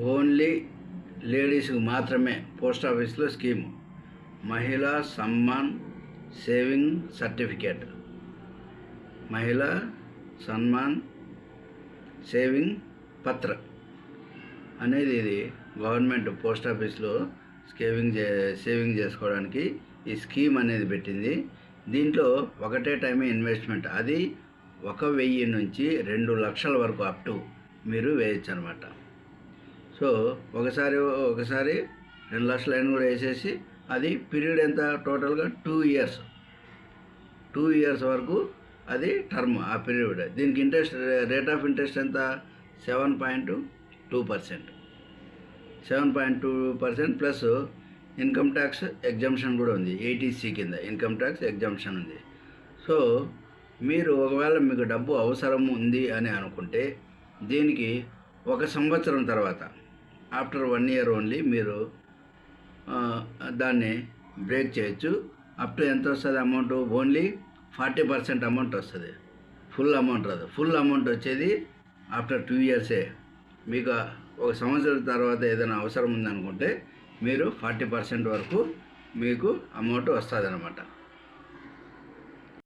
Only లేడీస్కి మాత్రమే post ఆఫీస్లో స్కీమ్. మహిళా సమ్మాన్ సేవింగ్ సర్టిఫికేట్. మహిళా సన్మాన్ సేవింగ్ పత్ర. అనేది ఇది గవర్నమెంట్ పోస్ట్ ఆఫీస్లో సేవింగ్ చే సేవింగ్ చేసుకోవడానికి ఈ స్కీమ్ అనేది పెట్టింది. దీంట్లో ఒకటే టైమే ఇన్వెస్ట్మెంట్. అది ఒక వెయ్యి నుంచి రెండు లక్షల వరకు అప్ టు మీరు వేయచ్చు అనమాట సో ఒకసారి ఒకసారి రెండు లక్షల లైన్ కూడా వేసేసి అది పీరియడ్ ఎంత టోటల్గా? Two years. టూ ఇయర్స్ వరకు అది టర్మ్ ఆ పీరియడ్. దీనికి ఇంట్రెస్ట్ రేట్ ఆఫ్ ఇంట్రెస్ట్ ఎంత? Seven point two percent. Seven point two percent plus income tax exemption కూడా ఉంది ఏటీసీ కింద ఇన్కమ్ ట్యాక్స్ ఎగ్జామ్షన్ ఉంది. సో మీరు ఒకవేళ మీకు డబ్బు అవసరం ఉంది అని అనుకుంటే దీనికి ఒక సంవత్సరం తర్వాత ఆఫ్టర్ వన్ ఇయర్ ఓన్లీ మీరు దాన్ని బ్రేక్ చేయొచ్చు. అప్ టు ఎంత వస్తుంది amount? Only forty percent amount వస్తుంది. ఫుల్ అమౌంట్ రాదు. ఫుల్ అమౌంట్ వచ్చేది ఆఫ్టర్ టూ ఇయర్సే. మీకు ఒక సంవత్సరం తర్వాత ఏదైనా అవసరం ఉందనుకుంటే మీరు ఫార్టీ పర్సెంట్ వరకు మీకు అమౌంట్ వస్తుంది అనమాట